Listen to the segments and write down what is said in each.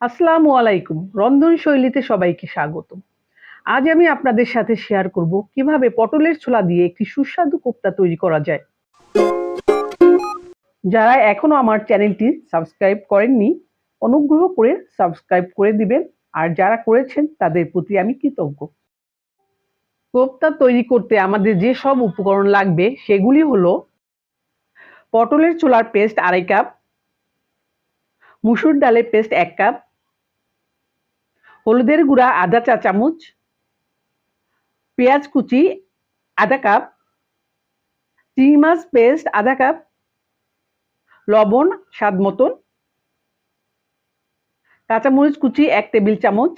আসসালামু আলাইকুম। রন্ধন শৈলীতে সবাইকে স্বাগত আজ আমি আপনাদের সাথে শেয়ার করব কীভাবে পটলের ছোলা দিয়ে একটি সুস্বাদু কোপ্তা তৈরি করা যায়। যারা এখনও আমার চ্যানেলটি সাবস্ক্রাইব করেননি, অনুগ্রহ করে সাবস্ক্রাইব করে দিবেন। আর যারা করেছেন, তাদের প্রতি আমি কৃতজ্ঞ। কোপ্তা তৈরি করতে আমাদের যে সব উপকরণ লাগবে, সেগুলি হলো পটলের ছোলার পেস্ট আড়াই কাপ, মুসুর ডালের পেস্ট এক কাপ হলুদের গুঁড়া আধা চা চামচ, পেঁয়াজ কুচি আধা কাপ, চিংড়ি মাছ পেস্ট আধা কাপ, লবণ স্বাদ মতন, কাঁচামরিচ কুচি এক টেবিল চামচ,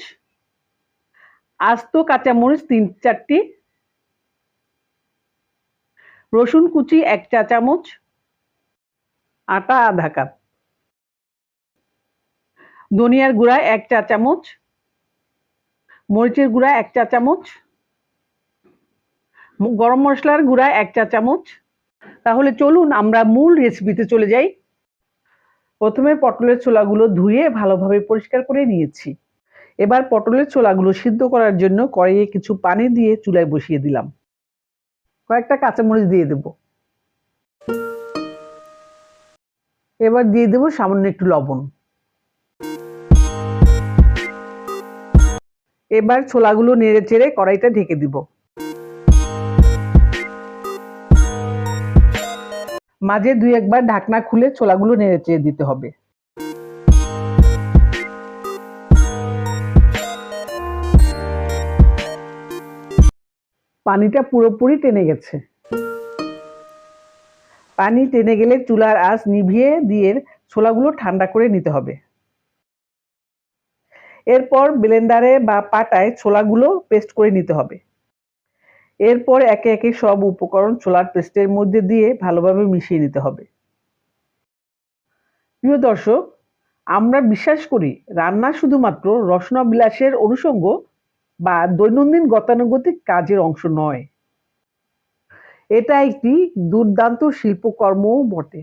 আস্ত কাঁচামরিচ তিন চারটি, রসুন কুচি এক চা চামচ, আটা আধা কাপ, ধনিয়ার গুঁড়া এক চা চামচ মরিচের গুঁড়া এক চা চামচ। গরম মশলার গুঁড়া এক চা চামচ। তাহলে চলুন আমরা মূল রেসিপিতে চলে যাই। প্রথমে পটলের ছোলাগুলো ধুয়ে ভালোভাবে পরিষ্কার করে নিয়েছি। এবার পটলের ছোলাগুলো সিদ্ধ করার জন্য কড়াইয়ে কিছু পানি দিয়ে চুলায় বসিয়ে দিলাম। কয়েকটা কাঁচামরিচ দিয়ে দেব। এবার দিয়ে দেব সামান্য একটু লবণ। এবার ছোলাগুলো নেড়ে চেড়ে কড়াইটা ঢেকে দিব। মাঝে দুই একবার ঢাকনা খুলে ছোলাগুলো নেড়ে চেড়ে দিতে হবে। পানিটা পুরোপুরি টেনে গেছে। পানি টেনে গেলে চুলার আঁচ নিভিয়ে দিয়ে ছোলাগুলো ঠান্ডা করে নিতে হবে। এরপর ব্লেন্ডারে বা পাটায় ছোলাগুলো পেস্ট করে নিতে হবে। এরপর একে একে সব উপকরণ ছোলার পেস্টের মধ্যে দিয়ে ভালোভাবে মিশিয়ে নিতে হবে। প্রিয় দর্শক, আমরা বিশ্বাস করি রান্না শুধুমাত্র রসনা বিলাসের অনুষঙ্গ বা দৈনন্দিন গতানুগতিক কাজের অংশ নয়। এটা একটি দুর্দান্ত শিল্পকর্মও বটে।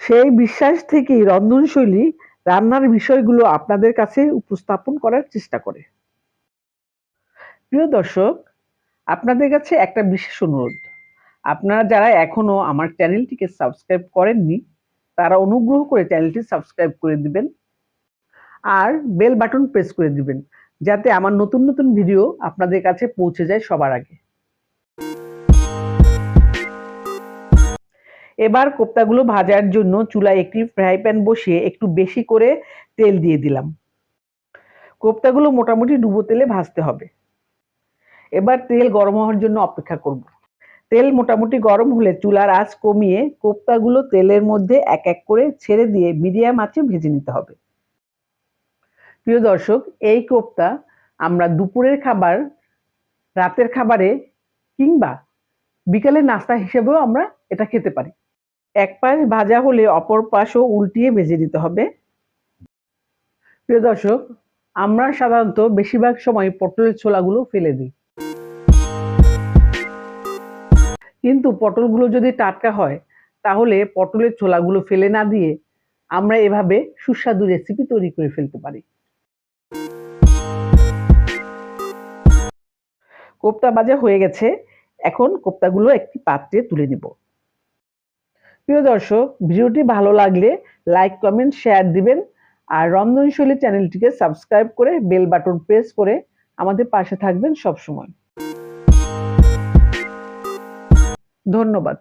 সেই বিশ্বাস থেকেই রন্ধনশৈলী রান্নার বিষয়গুলো আপনাদের কাছে উপস্থাপন করার চেষ্টা করে। প্রিয় দর্শক, আপনাদের কাছে একটা বিশেষ অনুরোধ। আপনারা যারা এখনও আমার চ্যানেলটিকে সাবস্ক্রাইব করেননি, তারা অনুগ্রহ করে চ্যানেলটি সাবস্ক্রাইব করে দিবেন আর বেল বাটন প্রেস করে দিবেন, যাতে আমার নতুন নতুন ভিডিও আপনাদের কাছে পৌঁছে যায় সবার আগে। এবার কোপ্তাগুলো ভাজার জন্য চুলায় একটি ফ্রাই প্যান বসিয়ে একটু বেশি করে তেল দিয়ে দিলাম। কোপ্তাগুলো মোটামুটি ডুবো তেলে ভাজতে হবে। এবার তেল গরম হওয়ার জন্য অপেক্ষা করব। তেল মোটামুটি গরম হলে চুলার আঁচ কমিয়ে কোপ্তাগুলো তেলের মধ্যে এক এক করে ছেড়ে দিয়ে মিডিয়াম আঁচে ভেজে নিতে হবে। প্রিয় দর্শক, এই কোপ্তা আমরা দুপুরের খাবার, রাতের খাবারে কিংবা বিকালের নাস্তা হিসেবেও আমরা এটা খেতে পারি। এক পাশ ভাজা হলে অপর পাশও উল্টিয়ে ভেজে নিতে হবে। প্রিয় দর্শক, আমরা সাধারণত বেশিরভাগ সময় পটলের ছোলাগুলো ফেলে দিই। কিন্তু পটলগুলো যদি টাটকা হয়, তাহলে পটলের ছোলাগুলো ফেলে না দিয়ে আমরা এভাবে সুস্বাদু রেসিপি তৈরি করে ফেলতে পারি। কোপ্তা ভাজা হয়ে গেছে, এখন কোপ্তাগুলো একটি পাত্রে তুলে নিব। প্রিয় দর্শক, ভিডিওটি ভালো লাগলে লাইক কমেন্ট শেয়ার দিবেন আর রন্ধনশৈলী চ্যানেলটিকে সাবস্ক্রাইব করে বেল বাটন প্রেস করে আমাদের পাশে থাকবেন সবসময়। ধন্যবাদ।